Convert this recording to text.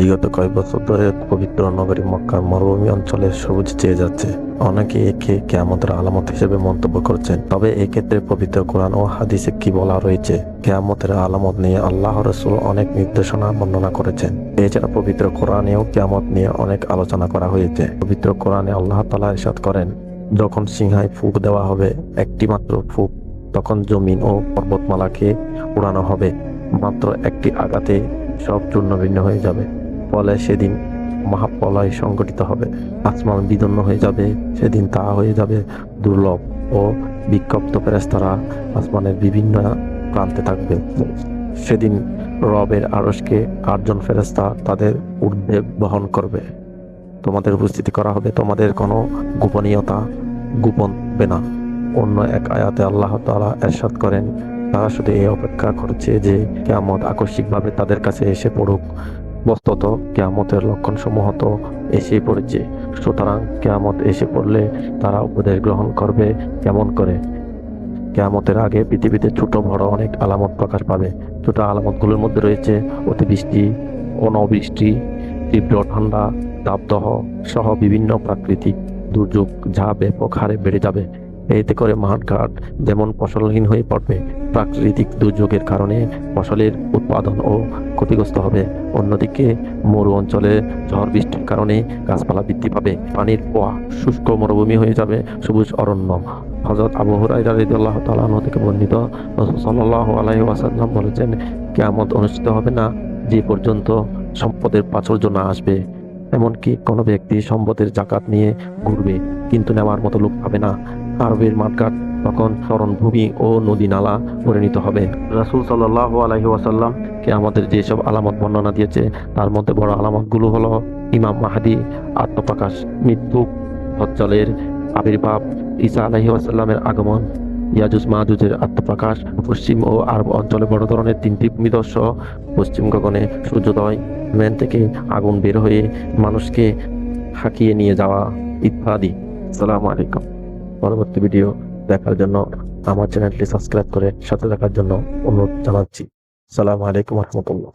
বিগত কয়েক বছর ধরে পবিত্র নগরী মক্কার মরুভূমি অঞ্চলে সবুজ চেয়ে যাচ্ছে। অনেকে একে কেয়ামতের আলামত হিসেবে মন্তব্য করছেন, তবে এক্ষেত্রে পবিত্র কোরআন ও হাদিসে কি বলা রয়েছে? কেয়ামতের আলামত নিয়ে আল্লাহ রসুল অনেক নির্দেশনা বর্ণনা করেছেন। এছাড়া পবিত্র কোরআনেও কেয়ামত নিয়ে অনেক আলোচনা করা হয়েছে। পবিত্র কোরআনে আল্লাহ তালা ইরশাদ করেন, যখন সিংহায় ফুক দেওয়া হবে একটি মাত্র ফুক, তখন জমিন ও পর্বতমালাকে উড়ানো হবে। মাত্র একটি আঘাতে সব চূর্ণ ভিন্ন হয়ে যাবে। ফলে সেদিন মহাপ্রলয় সংগঠিত হবে। আসমান বিদন্ন হয়ে যাবে, সেদিন তা হয়ে যাবে। দুর্লভ ও বিক্ষিপ্ত ফেরেস্তারা আসমানের বিভিন্ন প্রান্তে থাকবে। সেদিন রবের আড়সকে আটজন ফেরেস্তা তাদের ঊর্ধ্বে বহন করবে। তোমাদের উপস্থিতি করা হবে, তোমাদের কোনো গোপনীয়তা গোপন হবে না। অন্য এক আয়াতে আল্লাহ তাআলা এরশাদ করেন, তারা শুধু এই অপেক্ষা করছে যে কেয়ামত আকস্মিকভাবে তাদের কাছে এসে পড়ুক। বস্তুত কেয়ামতের লক্ষণ সমূহ তো এসেই পড়েছে। সুতরাং কেয়ামত এসে পড়লে তারা উপদেশ গ্রহণ করবে কেমন করে? কেয়ামতের আগে পৃথিবীতে ছোট বড় অনেক আলামত প্রকাশ পাবে। ছোট আলামতগুলোর মধ্যে রয়েছে অতিবৃষ্টি, অনবৃষ্টি, তীব্র ঠান্ডা, দাবদহ সহ বিভিন্ন প্রাকৃতিক দুর্যোগ যা ব্যাপক হারে বেড়ে যাবে। এতে করে মাঠঘাট যেমন ফসলহীন হয়ে পড়বে, প্রাকৃতিক দুর্যোগের কারণে ফসলের উৎপাদন ও ক্ষতিগ্রস্ত হবে। অন্যদিকে, মরু অঞ্চলে ঝড় বৃষ্টির কারণে গাছপালা বৃদ্ধি পাবে, পানির পোয়া শুষ্ক মরুভূমি হয়ে যাবে, সবুজ অরণ্য। হজরত আবু হুরাইরা রাদিয়াল্লাহু তাআলা থেকে বর্ণিত আলাইহি ওয়াসাল্লাম বলেছেন, কিয়ামত অনুষ্ঠিত হবে না, যে পর্যন্ত সম্পদের প্রাচুর্য না আসবে। এমনকি কোনো ব্যক্তি সম্পদের জাকাত নিয়ে ঘুরবে, কিন্তু নেওয়ার মতো লোক পাবে না। আরবের মাঠঘাট তখন ভূমি ও নদী নালা পরিণত হবে। রাসূল সাল্লাল্লাহু আলাইহি ওয়াসাল্লাম কে আমাদের যেসব আলামত বর্ণনা দিয়েছে, তার মধ্যে বড় আলামতগুলো হলো ইমাম মাহাদি, আত্মপ্রকাশ, মৃত্যু হজ্জলের আবির্ভাব, ঈসা আলাইহি ওয়াসাল্লামের আগমন ইয়াজুজ মাহাজুজের আত্মপ্রকাশ, পশ্চিম ও আরব অঞ্চলে বড় ধরনের তিনটি ভূমিদর্শ, পশ্চিম গগনে সূর্যোদয় ম্যান থেকে আগুন বের হয়ে মানুষকে হাঁকিয়ে নিয়ে যাওয়া ইত্যাদি। আসসালামু আলাইকুম। পরবর্তী ভিডিও দেখার জন্য আমার চ্যানেলটি সাবস্ক্রাইব করে সাথে থাকার জন্য অনুরোধ জানাচ্ছি। সালাম আলাইকুম রহমতুল্লাহ।